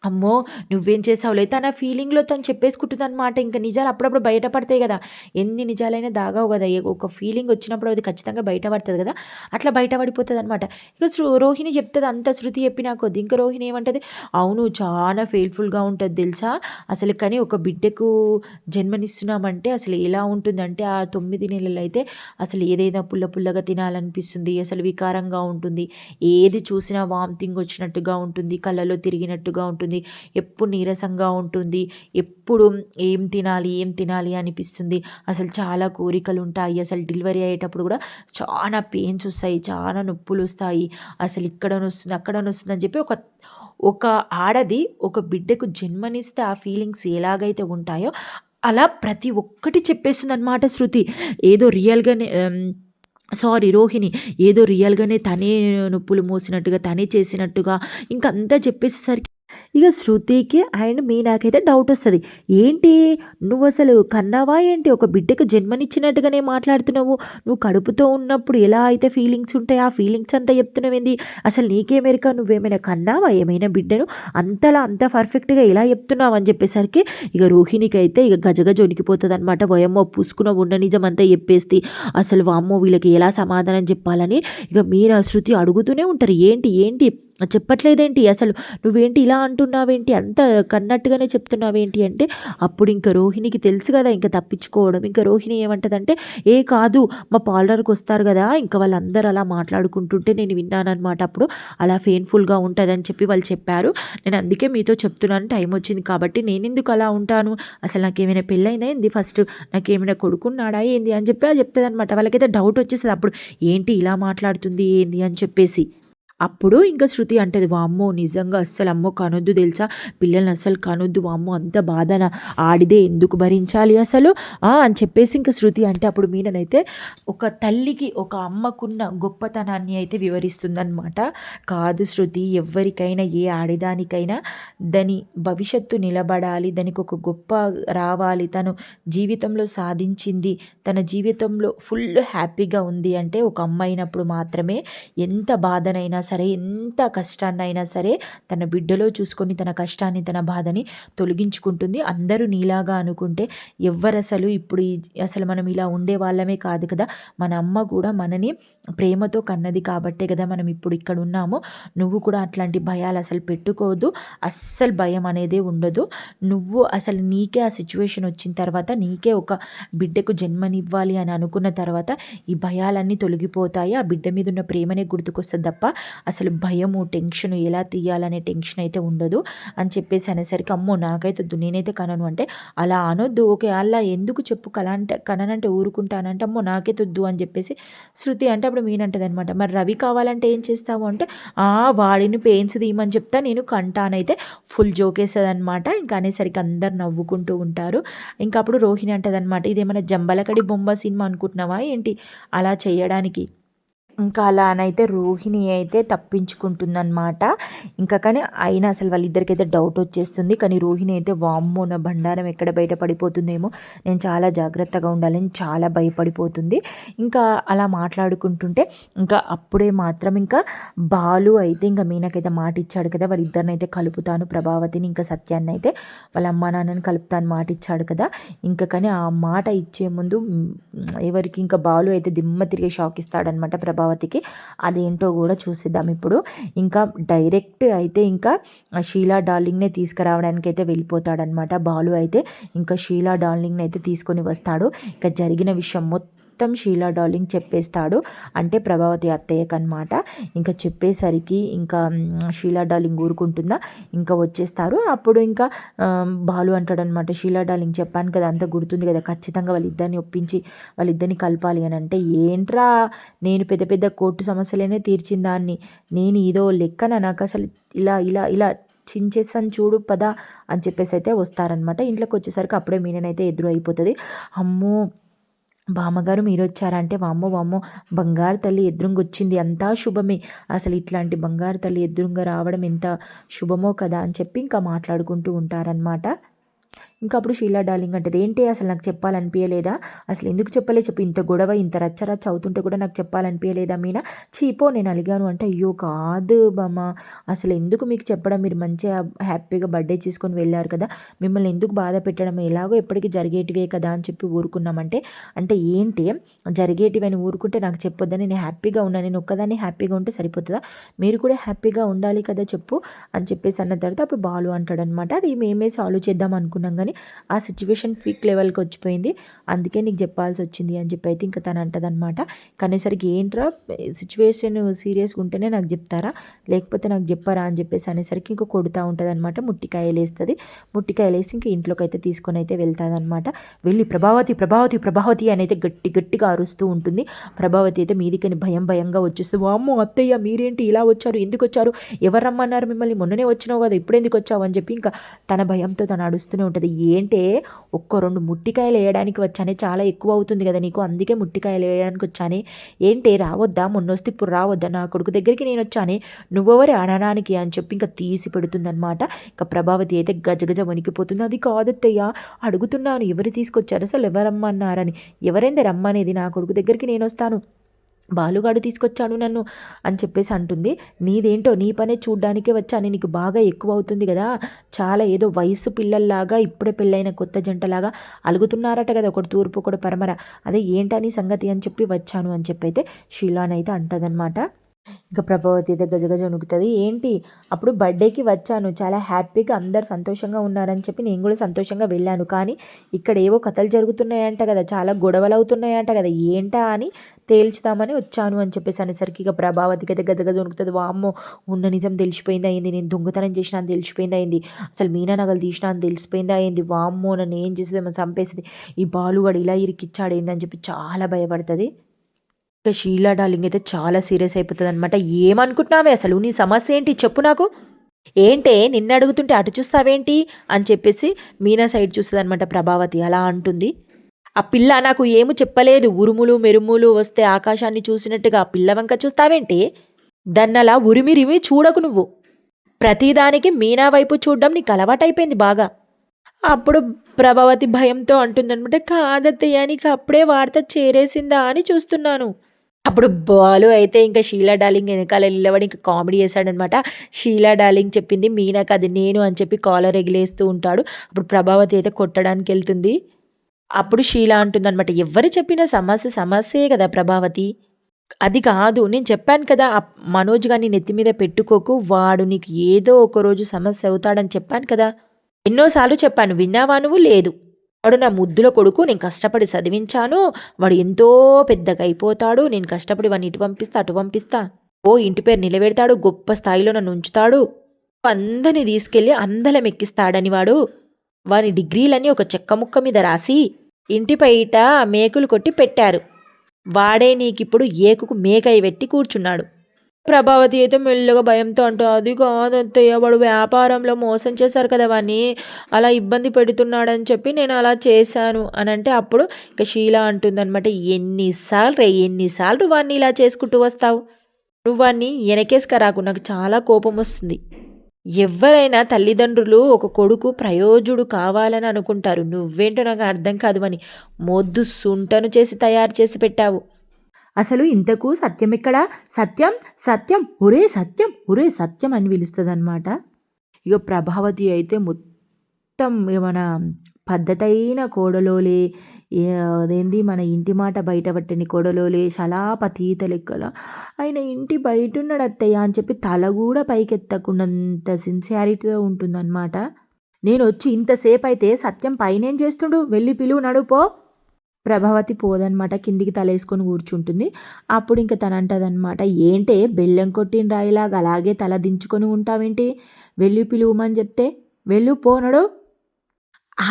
అమ్మో నువ్వేం చేసావులే తన ఫీలింగ్లో తను చెప్పేసుకుంటుందన్నమాట. ఇంకా నిజాలు అప్పుడప్పుడు బయటపడతాయి కదా. ఎన్ని నిజాలైనా దాగావు కదా. ఏ- ఒక ఫీలింగ్ వచ్చినప్పుడు అది ఖచ్చితంగా బయటపడుతుంది కదా. అట్లా బయటపడిపోతుంది అనమాట ఇక శృ- రోహిణి చెప్తుంది అంత శృతి చెప్పినా కొద్ది. ఇంకా రోహిణి ఏమంటుంది? అవును చాలా ఫెయిల్ఫుల్గా ఉంటుంది తెలుసా? అసలు కానీ ఒక బిడ్డకు జన్మనిస్తున్నామంటే అసలు ఎలా ఉంటుందంటే ఆ తొమ్మిది నెలలు అయితే అసలు ఏదైనా పుల్ల పుల్లగా తినాలనిపిస్తుంది. అసలు వికారంగా ఉంటుంది. ఏది చూసినా వామిటింగ్ వచ్చినట్టుగా ఉంటుంది. కళ్ళలో తిరిగినట్టుగా ఉంటుంది. ఎప్పుడు నీరసంగా ఉంటుంది. ఎప్పుడు ఏం తినాలి ఏం తినాలి అనిపిస్తుంది. అసలు చాలా కోరికలు ఉంటాయి అసలు డెలివరీ అయ్యేటప్పుడు కూడా చాలా పెయిన్స్ వస్తాయి. చాలా నొప్పులు వస్తాయి. అసలు ఇక్కడ వస్తుంది అక్కడ వస్తుంది అని చెప్పి ఒక ఒక ఆడది ఒక బిడ్డకు జన్మనిస్తే ఆ ఫీలింగ్స్ ఎలాగైతే ఉంటాయో అలా ప్రతి ఒక్కటి చెప్పేస్తుంది అనమాట శృతి. ఏదో రియల్గానే సారీ రోహిణి ఏదో రియల్గానే తనే నొప్పులు మోసినట్టుగా తనే చేసినట్టుగా ఇంకా అంతా చెప్పేసేసరికి ఇక శృతికి అండ్ మీనాకైతే డౌట్ వస్తుంది. ఏంటి? నువ్వు అసలు కన్నావా? ఏంటి? ఒక బిడ్డకు జన్మనిచ్చినట్టుగానే మాట్లాడుతున్నావు. నువ్వు కడుపుతో ఉన్నప్పుడు ఎలా అయితే ఫీలింగ్స్ ఉంటాయి ఆ ఫీలింగ్స్ అంతా చెప్తున్నావేంది అసలు నీకేమెరికా నువ్వేమైనా కన్నావా? ఏమైనా బిడ్డను? అంతలా అంత పర్ఫెక్ట్గా ఎలా చెప్తున్నావు అని చెప్పేసరికి ఇక రోహిణికి అయితే ఇక గజగజ ఉనికిపోతుంది అనమాట వయమ్మో పూసుకున్న ఉన్న నిజం అంతా చెప్పేసి అసలు వామ్మో వీళ్ళకి ఎలా సమాధానం చెప్పాలని? ఇక మీనా శృతి అడుగుతూనే ఉంటారు. ఏంటి? ఏంటి? చెప్పట్లేదేంటి? అసలు నువ్వేంటి ఇలా అంటున్నావేంటి? అంత కన్నట్టుగానే చెప్తున్నావేంటి అంటే అప్పుడు ఇంకా రోహిణికి తెలుసు కదా ఇంకా తప్పించుకోవడం. ఇంకా రోహిణి ఏమంటదంటే ఏ కాదు మా పార్లర్కి వస్తారు కదా ఇంకా వాళ్ళందరూ అలా మాట్లాడుకుంటుంటే నేను విన్నానమాట అప్పుడు. అలా పెయిన్ఫుల్గా ఉంటుందని చెప్పి వాళ్ళు చెప్పారు. నేను అందుకే మీతో చెప్తున్నాను టైం వచ్చింది కాబట్టి నేను ఎందుకు అలా ఉంటాను? అసలు నాకు ఏమైనా పెళ్ళైందా ఏంది ఫస్ట్? నాకు ఏమైనా కొడుకున్నాడా ఏంది? అని చెప్పి అది చెప్తుంది అనమాట వాళ్ళకైతే డౌట్ వచ్చేస్తుంది అప్పుడు. ఏంటి ఇలా మాట్లాడుతుంది? ఏంది? అని చెప్పేసి. అప్పుడు ఇంకా శృతి అంటది వామ్మో నిజంగా అస్సలు అమ్మో కనొద్దు తెలుసా? పిల్లల్ని అస్సలు కనొద్దు వామ్మో అంత బాధన. ఆడిదే ఎందుకు భరించాలి అసలు? అని చెప్పేసి ఇంకా శృతి అంటే అప్పుడు మీననైతే ఒక తల్లికి ఒక అమ్మకున్న గొప్పతనాన్ని అయితే వివరిస్తుందన్నమాట. కాదు శృతి ఎవరికైనా ఏ ఆడేదానికైనా దాని భవిష్యత్తు నిలబడాలి. దానికి ఒక గొప్ప రావాలి. తను జీవితంలో సాధించింది. తన జీవితంలో ఫుల్ హ్యాపీగా ఉంది. అంటే ఒక అమ్మ అయినప్పుడు మాత్రమే ఎంత బాధనైనా సరే ఎంత కష్టాన్నైనా సరే తన బిడ్డలో చూసుకొని తన కష్టాన్ని తన బాధని తొలగించుకుంటుంది. అందరూ నీలాగా అనుకుంటే ఎవ్వరసలు అసలు ఇప్పుడు ఈ అసలు మనం ఇలా ఉండే వాళ్ళమే కాదు కదా. మన అమ్మ కూడా మనని ప్రేమతో కన్నది కాబట్టే కదా మనం ఇప్పుడు ఇక్కడ ఉన్నాము. నువ్వు కూడా అట్లాంటి భయాలు అసలు పెట్టుకోవద్దు. అస్సలు భయం అనేది ఉండదు. నువ్వు అసలు నీకే ఆ సిచ్యువేషన్ వచ్చిన తర్వాత నీకే ఒక బిడ్డకు జన్మనివ్వాలి అని అనుకున్న తర్వాత ఈ భయాలన్నీ తొలగిపోతాయి. ఆ బిడ్డ మీద ఉన్న ప్రేమనే గుర్తుకొస్తుంది తప్ప అసలు భయము టెన్షన్ ఎలా తీయాలనే టెన్షన్ అయితే ఉండదు. అని చెప్పేసి అనేసరికి అమ్మో నాకైతే వద్దు నేనైతే కనను. అంటే అలా అనొద్దు. ఓకే అలా ఎందుకు చెప్పు? కలా అంటే కననంటే ఊరుకుంటానంటే అమ్మో నాకైతే వద్దు అని చెప్పేసి శృతి అంటే అప్పుడు మీనంటది అనమాట మరి రవి కావాలంటే ఏం చేస్తావు? అంటే "ఆ, వాడిని పెయిన్స్ తీయమని చెప్తా. నేను కంటానైతే ఫుల్ జోకేస్తుంది అనమాట ఇంకా అనేసరికి అందరు నవ్వుకుంటూ ఉంటారు. ఇంకా అప్పుడు రోహిణి అంటది అనమాట ఇదేమైనా జంబలకడి బొమ్మ సినిమా అనుకుంటున్నావా? ఏంటి? అలా చేయడానికి. ఇంకా అలానైతే రోహిణి అయితే తప్పించుకుంటుందన్నమాట. ఇంకా కానీ అయినా అసలు వాళ్ళిద్దరికైతే డౌట్ వచ్చేస్తుంది. కానీ రోహిణి అయితే వామ్మో నా బండారం ఎక్కడ బయట పడిపోతుందేమో. నేను చాలా జాగ్రత్తగా ఉండాలని చాలా భయపడిపోతుంది. ఇంకా అలా మాట్లాడుకుంటుంటే ఇంకా అప్పుడే మాత్రం ఇంకా బాలు అయితే ఇంకా మీనకైతే మాట ఇచ్చాడు కదా. వాళ్ళిద్దరిని అయితే కలుపుతాను ప్రభావతిని ఇంకా సత్యాన్ని అయితే వాళ్ళ అమ్మా నాన్నని కలుపుతాను మాట ఇచ్చాడు కదా. ఇంకా కానీ ఆ మాట ఇచ్చే ముందు ఎవరికి ఇంకా బాలు అయితే దిమ్మ తిరిగే షాక్ ఇస్తాడనమాట అమరావతికి అదేంటో కూడా చూసేద్దాం. ఇప్పుడు ఇంకా డైరెక్ట్ అయితే ఇంకా షీలా డార్లింగ్నే తీసుకురావడానికి అయితే వెళ్ళిపోతాడనమాట బాలు అయితే ఇంకా షీలా డార్లింగ్ని అయితే తీసుకొని వస్తాడు. ఇంకా జరిగిన విషయం మొత్తం మొత్తం షీలా డార్లింగ్ చెప్పేస్తాడు. అంటే ప్రభావతి అత్తయ్యకు అనమాట ఇంకా చెప్పేసరికి ఇంకా షీలా డార్లింగ్ ఊరుకుంటుందా? ఇంకా వచ్చేస్తారు. అప్పుడు ఇంకా బాలు అంటాడనమాట షీలా డార్లింగ్ చెప్పాను కదా అంత గుర్తుంది కదా ఖచ్చితంగా వాళ్ళిద్దరిని ఒప్పించి వాళ్ళిద్దరిని కలపాలి అని. అంటే ఏంట్రా? నేను పెద్ద పెద్ద కోర్టు సమస్యలనే తీర్చిన దాన్ని నేను ఇదో లెక్కన నాకు అసలు ఇలా ఇలా ఇలా చించేసాను చూడు పద అని చెప్పేసి అయితే వస్తారనమాట. ఇంట్లోకి వచ్చేసరికి అప్పుడే మీననైతే ఎదురు అయిపోతుంది. అమ్మో! బామ్మగారు మీరు వచ్చారంటే వామ్మో వామ్మో బంగారు తల్లి ఎదురుంగా వచ్చింది అంతా శుభమే. అసలు ఇట్లాంటి బంగారు తల్లి ఎదురుంగా రావడం ఎంత శుభమో కదా అని చెప్పి ఇంకా మాట్లాడుకుంటూ ఉంటారనమాట ఇంకా అప్పుడు షీలా డార్లింగ్ అంటది ఏంటి అసలు నాకు చెప్పాలనిపించలేదా అసలు ఎందుకు చెప్పలే? చెప్పు ఇంత గొడవ ఇంత రచ్చరచ్చ అవుతుంటే కూడా నాకు చెప్పాలనిపించలేదా మీనా? చీపో నేను అలిగాను అంటే అయ్యో కాదు బామ్మ. అసలు ఎందుకు మీకు చెప్పడం? మీరు మంచిగా హ్యాపీగా బర్త్డే చేసుకొని వెళ్ళారు కదా. మిమ్మల్ని ఎందుకు బాధ పెట్టడం? ఎలాగో ఎప్పటికీ జరిగేటివే కదా అని చెప్పి ఊరుకున్నామంటే అంటే ఏంటి? జరిగేటివని ఊరుకుంటే నాకు చెప్పొద్దని నేను హ్యాపీగా ఉన్నాను నేను ఒక్కదాన్ని హ్యాపీగా ఉంటే సరిపోతుందా? మీరు కూడా హ్యాపీగా ఉండాలి కదా చెప్పు అని చెప్పేసి అన్న తర్వాత అప్పుడు బాలు అంటాడనమాట అది మేమే సాల్వ్ చేద్దాం అనుకున్నాం కానీ ఆ సిచ్యువేషన్ పీక్ లెవెల్కి వచ్చిపోయింది. అందుకే నీకు చెప్పాల్సి వచ్చింది అని చెప్పి అయితే ఇంకా తను అంటదనమాట కనేసరికి ఏంట్రా సిచ్యువేషన్ సీరియస్గా ఉంటేనే నాకు చెప్తారా? లేకపోతే నాకు చెప్పారా అని చెప్పేసి అనేసరికి ఇంకా కొడుతూ ఉంటుంది అనమాట ముట్టికాయలు వేస్తుంది ముట్టికాయలు వేసి ఇంకా ఇంట్లోకి అయితే తీసుకొని అయితే వెళ్తాదనమాట వెళ్ళి ప్రభావతి ప్రభావతి ప్రభావతి అని అయితే గట్టి గట్టిగా అరుస్తూ ఉంటుంది. ప్రభావతి అయితే మీదికని భయం భయంగా వచ్చేస్తుంది. వామ్మో అత్తయ్య మీరేంటి ఇలా వచ్చారు? ఎందుకు వచ్చారు? ఎవరు రమ్మన్నారు మిమ్మల్ని? మొన్ననే వచ్చినావు కదా ఇప్పుడు ఎందుకు వచ్చావు? అని చెప్పి ఇంకా తన భయంతో తను అడుస్తూనే ఉంటుంది. ఏంటే ఒక్క రెండు ముట్టికాయలు వేయడానికి వచ్చానే చాలా ఎక్కువ అవుతుంది కదా నీకు. అందుకే ముట్టికాయలు వేయడానికి వచ్చానే. ఏంటే రావద్దా? మొన్న వస్తే ఇప్పుడు రావద్దా? నా కొడుకు దగ్గరికి నేను వచ్చానే. నువ్వెవరి అనడానికి అని చెప్పి ఇంకా తీసి పెడుతుందనమాట ఇంకా ప్రభావతి అయితే గజగజ వణికిపోతుంది. అది కాదత్తయ్యా. అడుగుతున్నాను. ఎవరు తీసుకొచ్చారు? అసలు ఎవరమ్మన్నారని. ఎవరైంది రమ్మనేది? నా కొడుకు దగ్గరికి నేను వస్తాను. బాలుగాడు తీసుకొచ్చాడు నన్ను అని చెప్పేసి అంటుంది. నీదేంటో నీ పనే చూడ్డానికే వచ్చాను. నీకు బాగా ఎక్కువ అవుతుంది కదా. చాలా ఏదో వయసు పిల్లల్లాగా ఇప్పుడే పెళ్ళైన కొత్త జంటలాగా అలుగుతున్నారట కదా ఒకటి తూర్పు ఒకటి పరమర. అదే ఏంటని సంగతి అని చెప్పి వచ్చాను అని చెప్పి అయితే షీలానైతే అంటదనమాట ఇంకా ప్రభావతి అయితే గజగజ ఉనుకుతుంది ఏంటి? అప్పుడు బర్త్డేకి వచ్చాను. చాలా హ్యాపీగా అందరు సంతోషంగా ఉన్నారని చెప్పి నేను కూడా సంతోషంగా వెళ్ళాను. కానీ ఇక్కడ ఏవో కథలు జరుగుతున్నాయంట కదా. చాలా గొడవలు అవుతున్నాయంట కదా. ఏంటా అని తేల్చుదామని వచ్చాను అని చెప్పేసి అనేసరికి ఇక ప్రభావతికి అయితే గజగజ ఉనుకుతుంది వామ్మో ఉన్న నిజం తెలిసిపోయింది అయింది. నేను దొంగతనం చేసిన అని తెలిసిపోయింది అయింది. అసలు మీనా నగలు తీసిన అని తెలిసిపోయింది అయింది. వామ్మో నన్ను ఏం చేసేది చంపేసింది. ఈ బాలుగాడు ఇలా ఇరికిచ్చాడు ఏందని చెప్పి చాలా భయపడుతుంది. ఇక షీలా డార్లింగ్ అయితే చాలా సీరియస్ అయిపోతుంది అనమాట ఏమనుకుంటున్నావే అసలు? నీ సమస్య ఏంటి? చెప్పు నాకు. ఏంటే? నిన్ను అడుగుతుంటే అటు చూస్తావేంటి? అని చెప్పేసి మీనా సైడ్ చూస్తుంది అనమాట ప్రభావతి. అలా అంటుంది. ఆ పిల్ల నాకు ఏమి చెప్పలేదు. ఉరుములు మెరుములు వస్తే ఆకాశాన్ని చూసినట్టుగా ఆ పిల్ల వంక చూస్తావేంటి? దన్నలా ఉరిమిరిమి చూడకు నువ్వు. ప్రతిదానికి మీనా వైపు చూడడం నీకు అలవాటైపోయింది బాగా. అప్పుడు ప్రభావతి భయంతో అంటుందనమాట కాదత్తయ్య నీకు అప్పుడే వార్త చేరేసిందా? అని చూస్తున్నాను. అప్పుడు బాలు అయితే ఇంకా షీలా డార్లింగ్ వెనకాల నిలబడి ఇంకా కామెడీ చేశాడనమాట. షీలా డార్లింగ్ చెప్పింది మీనాకు అది నేను అని చెప్పి కాలర్ ఎగిలేస్తూ ఉంటాడు. అప్పుడు ప్రభావతి అయితే కొట్టడానికి వెళ్తుంది. అప్పుడు షీలా అంటుందన్నమాట ఎవరు చెప్పిన సమస్య సమస్యే కదా ప్రభావతి. అది కాదు నేను చెప్పాను కదా ఆ మనోజ్ గారిని నెత్తి మీద పెట్టుకోకు వాడు నీకు ఏదో ఒక రోజు సమస్య అవుతాడని చెప్పాను కదా. ఎన్నోసార్లు చెప్పాను విన్నావా నువ్వు? లేదు. వాడు నా ముద్దుల కొడుకు నేను కష్టపడి చదివించాను. వాడు ఎంతో పెద్దగా అయిపోతాడు. నేను కష్టపడి వాడిని ఇటు పంపిస్తా అటు పంపిస్తా. ఓ ఇంటి పేరు నిలబెడతాడు. గొప్ప స్థాయిలో నన్ను ఉంచుతాడు. అందరిని తీసుకెళ్ళి అందలం ఎక్కిస్తాడని వాడు. వాని డిగ్రీలన్నీ ఒక చెక్క ముక్క మీద రాసి ఇంటి బయట మేకులు కొట్టి పెట్టారు. వాడే నీకిప్పుడు ఏకుకు మేకై పెట్టి కూర్చున్నాడు. ప్రభావతి అయితే మెల్లగా భయంతో అంటూ అది కాదత్తయ్య వాడు వ్యాపారంలో మోసం చేశారు కదా వాడిని అలా ఇబ్బంది పెడుతున్నాడని చెప్పి నేను అలా చేశాను అని అంటే అప్పుడు ఇక షీల అంటుందన్నమాట ఎన్నిసార్లు రే ఎన్నిసార్లు వాడిని ఇలా చేసుకుంటూ వస్తావు? నువ్వు వాడిని వెనకేసుకరాకు నాకు చాలా కోపం వస్తుంది. ఎవరైనా తల్లిదండ్రులు ఒక కొడుకు ప్రయోజుడు కావాలని అనుకుంటారు. నువ్వేంటో నాకు అర్థం కాదు అని మొద్దు సుంటను చేసి తయారు చేసి పెట్టావు. అసలు ఇంతకు సత్యం ఎక్కడా? సత్యం సత్యం ఒరే సత్యం ఒరే సత్యం అని పిలుస్తుంది ఇక ప్రభావతి అయితే మొత్తం మన పద్ధతైన కోడలోలే అదేంది మన ఇంటి మాట బయట పట్టని కోడలోలే శలాపతీత లెక్కల. ఆయన ఇంటి బయట ఉన్నాడు అత్తయ్య అని చెప్పి తల కూడా పైకెత్తకుండంత సిన్సియారిటీతో ఉంటుందన్నమాట. నేను వచ్చి ఇంతసేపు అయితే సత్యం పైనేం చేస్తుండు? వెళ్ళి పిలువు నడుపో ప్రభావతి పోదనమాట కిందికి తలేసుకొని కూర్చుంటుంది. అప్పుడు ఇంకా తన అంటదనమాట ఏంటే బెల్లం కొట్టిన రాయిలాగా అలాగే తల దించుకొని ఉంటావేంటి? వెళ్ళి పిలువమని చెప్తే వెళ్ళు పోనడు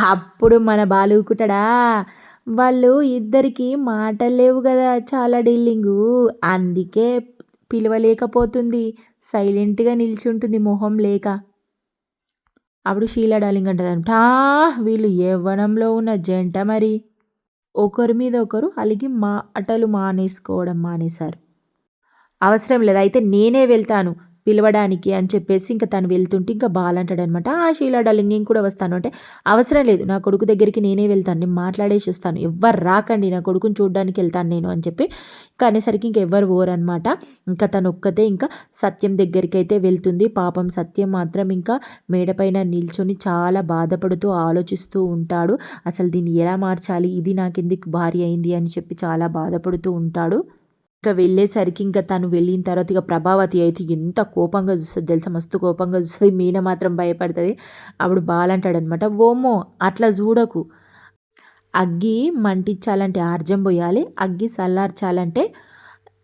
అప్పుడు మన బాలుకుటడా వాళ్ళు ఇద్దరికి మాటలు లేవు కదా చాలా డీలింగు. అందుకే పిలవలేకపోతుంది. సైలెంట్గా నిల్చుంటుంది మొహం లేక. అప్పుడు షీలా డార్లింగ్ అంటదంట వీళ్ళు యవ్వనంలో ఉన్న జంట మరి. ఒకరి మీద ఒకరు అలిగి మా అటలు మానేసుకోవడం మానేశారు. అవసరం లేదు. అయితే నేనే వెళ్తాను. పిలవడానికి అని చెప్పేసి ఇంకా తను వెళ్తుంటే ఇంకా బాలంటాడనమాట ఆ షీలా డార్లింగ్ నేను కూడా వస్తాను అంటే అవసరం లేదు నా కొడుకు దగ్గరికి నేనే వెళ్తాను నేను మాట్లాడేసి వస్తాను ఎవ్వరు రాకండి నా కొడుకుని చూడడానికి వెళ్తాను నేను అని చెప్పి ఇంకా అనేసరికి ఇంకా ఎవ్వరు పోరనమాట. ఇంకా తను ఒక్కతే ఇంకా సత్యం దగ్గరికి అయితే వెళ్తుంది. పాపం సత్యం మాత్రం ఇంకా మేడపైన నిల్చొని చాలా బాధపడుతూ ఆలోచిస్తూ ఉంటాడు. అసలు దీన్ని ఎలా మార్చాలి? ఇది నాకెందుకు భారీ అయింది? అని చెప్పి చాలా బాధపడుతూ ఉంటాడు. ఇంకా వెళ్ళేసరికి ఇంకా తను వెళ్ళిన తర్వాత ఇక ప్రభావతి అయితే ఎంత కోపంగా చూస్తుంది తెలుసా? మస్తు కోపంగా చూస్తుంది. మీన మాత్రం భయపడుతుంది. అప్పుడు బాలంటాడనమాట ఓమో అట్లా చూడకు. అగ్గి మంటించాలంటే ఆర్జం పోయాలి అగ్గి చల్లార్చాలంటే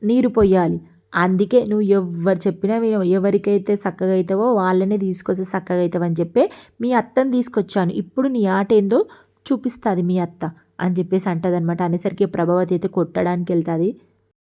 నీరు పొయ్యాలి. అందుకే నువ్వు ఎవరు చెప్పినా మీరు ఎవరికైతే చక్కగా అవుతావో వాళ్ళనే తీసుకొస్తే చక్కగా అవుతావు అని చెప్పి మీ అత్తని తీసుకొచ్చాను. ఇప్పుడు నీ ఆట ఏందో చూపిస్తుంది మీ అత్త అని చెప్పేసి అంటుంది అనమాట అనేసరికి ప్రభావతి అయితే కొట్టడానికి వెళ్తుంది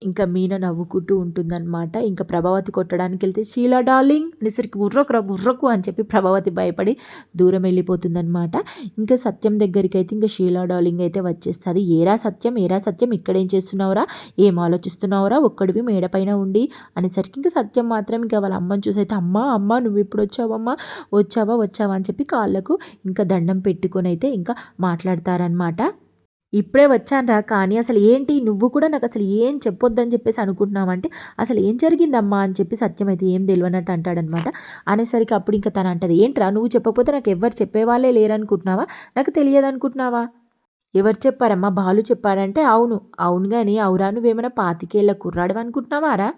ఇంకా మీన నవ్వుకుంటూ ఉంటుందన్నమాట. ఇంకా ప్రభావతి కొట్టడానికి వెళ్తే షీలా డార్లింగ్ అనేసరికి రా ఉర్రకు అని చెప్పి ప్రభావతి భయపడి దూరం వెళ్ళిపోతుందన్నమాట. ఇంకా సత్యం దగ్గరికి అయితే ఇంకా షీలా డార్లింగ్ అయితే వచ్చేస్తుంది. ఏరా సత్యం ఏరా సత్యం ఇక్కడేం చేస్తున్నావురా? ఏం ఆలోచిస్తున్నావురా? ఒక్కడివి మేడపైన ఉండి అనేసరికి ఇంకా సత్యం మాత్రం ఇంకా వాళ్ళ అమ్మని చూసి అయితే అమ్మ అమ్మ నువ్వు ఇప్పుడు వచ్చావమ్మా వచ్చావా వచ్చావా అని చెప్పి కాళ్ళకు ఇంకా దండం పెట్టుకొని అయితే ఇంకా మాట్లాడతారనమాట ఇప్పుడే వచ్చానురా కానీ అసలు ఏంటి? నువ్వు కూడా నాకు అసలు ఏం చెప్పొద్దని చెప్పేసి అనుకుంటున్నావంటే అసలు ఏం జరిగిందమ్మా అని చెప్పి సత్యం అయితే ఏం తెలియనట్టు అంటాడనమాట. అనేసరికి అప్పుడు ఇంకా తను అంటది ఏంట్రా నువ్వు చెప్పకపోతే నాకు ఎవరు చెప్పేవాళ్ళే లేరనుకుంటున్నావా? నాకు తెలియదు అనుకుంటున్నావా ఎవరు చెప్పారమ్మా? బాలు చెప్పారంటే అవును. అవును కానీ అవురా నువ్వేమైనా పాతికేళ్ళ కుర్రాడు అనుకుంటున్నావారా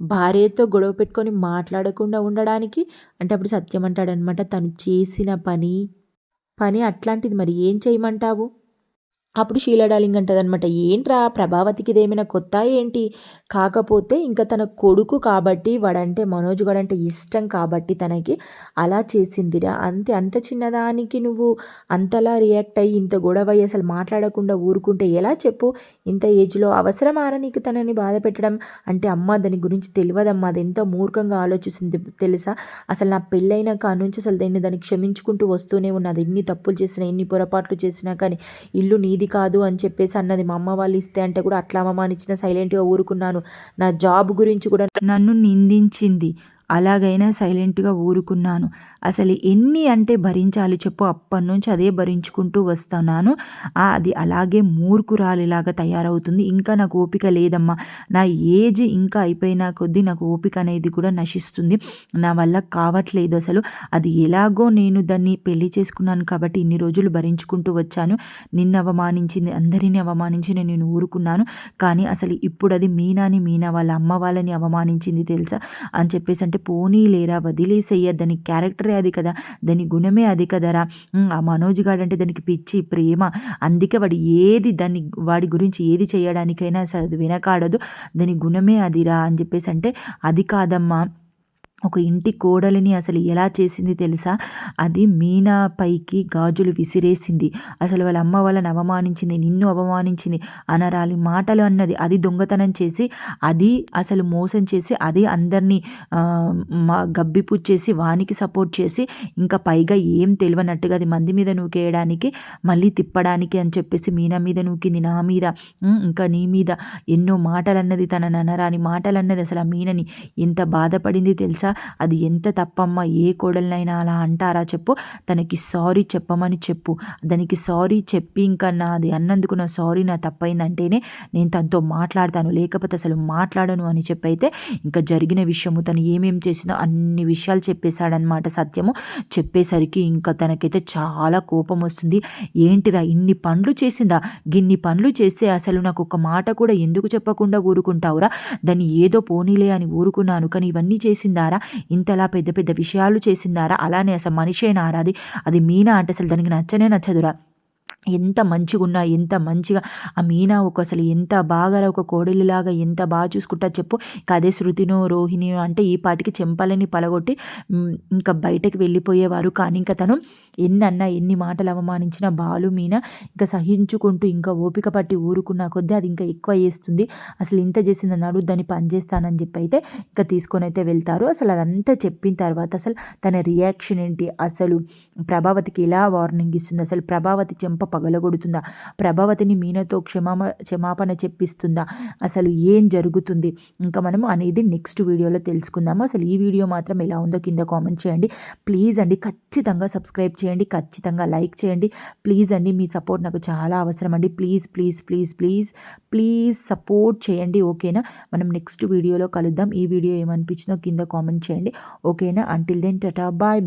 భార్యతో గొడవ పెట్టుకొని మాట్లాడకుండా ఉండడానికి? అంటే అప్పుడు సత్యం అంటాడనమాట తను చేసిన పని పని అట్లాంటిది మరి ఏం చేయమంటావు? అప్పుడు షీలా డార్లింగ్ అంటదనమాట ఏంట్రా ప్రభావతికి ఇదేమైనా కొత్త ఏంటి? కాకపోతే ఇంకా తన కొడుకు కాబట్టి వాడంటే మనోజ్ గడంటే ఇష్టం కాబట్టి తనకి అలా చేసిందిరా. అంతే అంత చిన్నదానికి నువ్వు అంతలా రియాక్ట్ అయ్యి ఇంత గొడవ అయ్యి అసలు మాట్లాడకుండా ఊరుకుంటే ఎలా చెప్పు? ఇంత ఏజ్లో అవసరమారా నీకు తనని బాధ పెట్టడం? అంటే అమ్మ దాని గురించి తెలియదమ్మా అది ఎంతో మూర్ఖంగా ఆలోచిస్తుంది తెలుసా? అసలు నా పెళ్ళైన కానుంచి అసలు దాన్ని దాన్ని క్షమించుకుంటూ వస్తూనే ఉన్నది ఎన్ని తప్పులు చేసినా ఎన్ని పొరపాట్లు చేసినా కానీ ఇల్లు నీది కాదు అని చెప్పేసి అన్నది మా అమ్మ వాళ్ళు ఇస్తే అంటే కూడా అట్లా అవమానించిన సైలెంట్గా ఊరుకున్నాను. నా జాబ్ గురించి కూడా నన్ను నిందించింది. అలాగైనా సైలెంట్గా ఊరుకున్నాను. అసలు ఎన్ని అంటే భరించాలి చెప్పు అప్పటి నుంచి అదే భరించుకుంటూ వస్తున్నాను. అది అలాగే మూర్ఖురాలిలాగా తయారవుతుంది. ఇంకా నాకు ఓపిక లేదమ్మా. నా ఏజ్ ఇంకా అయిపోయిన కొద్దీ నాకు ఓపిక అనేది కూడా నశిస్తుంది. నా వల్ల కావట్లేదు అసలు. అది ఎలాగో నేను దాన్ని పెళ్ళి చేసుకున్నాను కాబట్టి ఇన్ని రోజులు భరించుకుంటూ వచ్చాను. నిన్ను అవమానించింది అందరినీ అవమానించి నేను ఊరుకున్నాను. కానీ అసలు ఇప్పుడు అది మీనాని మీనా వాళ్ళ అమ్మ వాళ్ళని అవమానించింది తెలుసా? అని చెప్పేసి అంటే అంటే పోనీ లేరా వదిలేసేయ్యా దాని క్యారెక్టరే అది కదా దాని గుణమే అది కదరా ఆ మనోజ్ గాడు అంటే దానికి పిచ్చి ప్రేమ. అందుకే వాడు ఏది దాన్ని వాడి గురించి ఏది చేయడానికైనా వెనకాడదు. దాని గుణమే అదిరా అని చెప్పేసి అంటే అది కాదమ్మా. ఒక ఇంటి కోడలిని అసలు ఎలా చేసింది తెలుసా? అది మీనా పైకి గాజులు విసిరేసింది. అసలు వాళ్ళ అమ్మ వాళ్ళని అవమానించింది నిన్ను అవమానించింది అనరాలి మాటలు అన్నది. అది దొంగతనం చేసి అది అసలు మోసం చేసి అది అందరినీ గబ్బిపుచ్చేసి వానికి సపోర్ట్ చేసి ఇంకా పైగా ఏం తెలియనట్టుగా అది మంది మీద నూకేయడానికి మళ్ళీ తిప్పడానికి అని చెప్పేసి మీనా మీద నూకింది. నా మీద ఇంకా నీ మీద ఎన్నో మాటలు అన్నది తన ననరాని మాటలు అన్నది అసలు ఆ మీనని ఎంత బాధపడింది తెలుసా? తెలుసా? అది ఎంత తప్పమ్మా ఏ కోడలనైనా అలా అంటారా చెప్పు? తనకి సారీ చెప్పమని చెప్పు. దానికి సారీ చెప్పి ఇంకా నాది అన్నందుకు నా సారీ నా తప్పైందంటేనే నేను తనతో మాట్లాడతాను. లేకపోతే అసలు మాట్లాడను అని చెప్పైతే ఇంకా జరిగిన విషయము తను ఏమేం చేసిందో అన్ని విషయాలు చెప్పేశాడనమాట సత్యము. చెప్పేసరికి ఇంకా తనకైతే చాలా కోపం వస్తుంది. ఏంటిరా ఇన్ని పనులు చేసిందా? గిన్ని పనులు చేస్తే అసలు నాకు ఒక మాట కూడా ఎందుకు చెప్పకుండా ఊరుకుంటావురా? దాన్ని ఏదో పోనీలే అని ఊరుకున్నాను. కానీ ఇవన్నీ చేసిందారా? ఇంతలా పెద్ద పెద్ద విషయాలు చేసిందారా? అలానే అసలు మనిషేనారా అది? అది మీనా అంటే అసలు దానికి నచ్చనే నచ్చదురా. ఎంత మంచిగున్నా ఎంత మంచిగా ఆ మీనా ఒక అసలు ఎంత బాగా ఒక కోడలిలాగా ఎంత బాగా చూసుకుంటా చెప్పు. అదే శృతినో రోహిణినో అంటే ఈ పాటికి చెంపాలని పలగొట్టి ఇంకా బయటకు వెళ్ళిపోయేవారు. కానీ ఇంకా తను ఎన్ని అన్నా ఎన్ని మాటలు అవమానించినా బాలు మీనా ఇంకా సహించుకుంటూ ఇంకా ఓపిక పట్టి ఊరుకున్న కొద్దీ అది ఇంకా ఎక్కువ వేస్తుంది అసలు ఇంత చేసింది అన్నాడు దాన్ని పనిచేస్తానని చెప్పి అయితే ఇంకా తీసుకొని అయితే వెళ్తారు. అసలు అదంతా చెప్పిన తర్వాత అసలు తన రియాక్షన్ ఏంటి? అసలు ప్రభావతికి ఎలా వార్నింగ్ ఇస్తుంది? అసలు ప్రభావతి చెంప పగలగొడుతుందా? ప్రభావతిని మీనతో క్షమామ క్షమాపణ చెప్పిస్తుందా? అసలు ఏం జరుగుతుంది? ఇంకా మనం అనేది నెక్స్ట్ వీడియోలో తెలుసుకుందాము. అసలు ఈ వీడియో మాత్రం ఎలా ఉందో కింద కామెంట్ చేయండి. ప్లీజ్ అండి ఖచ్చితంగా సబ్స్క్రైబ్ చేయండి ఖచ్చితంగా లైక్ చేయండి. ప్లీజ్ అండి మీ సపోర్ట్ నాకు చాలా అవసరం అండి. Please please please please please support చేయండి ఓకేనా? మనం నెక్స్ట్ వీడియోలో కలుద్దాం. ఈ వీడియో ఏమనిపించిందో కింద కామెంట్ చేయండి. ఓకేనా? Until then Tata bye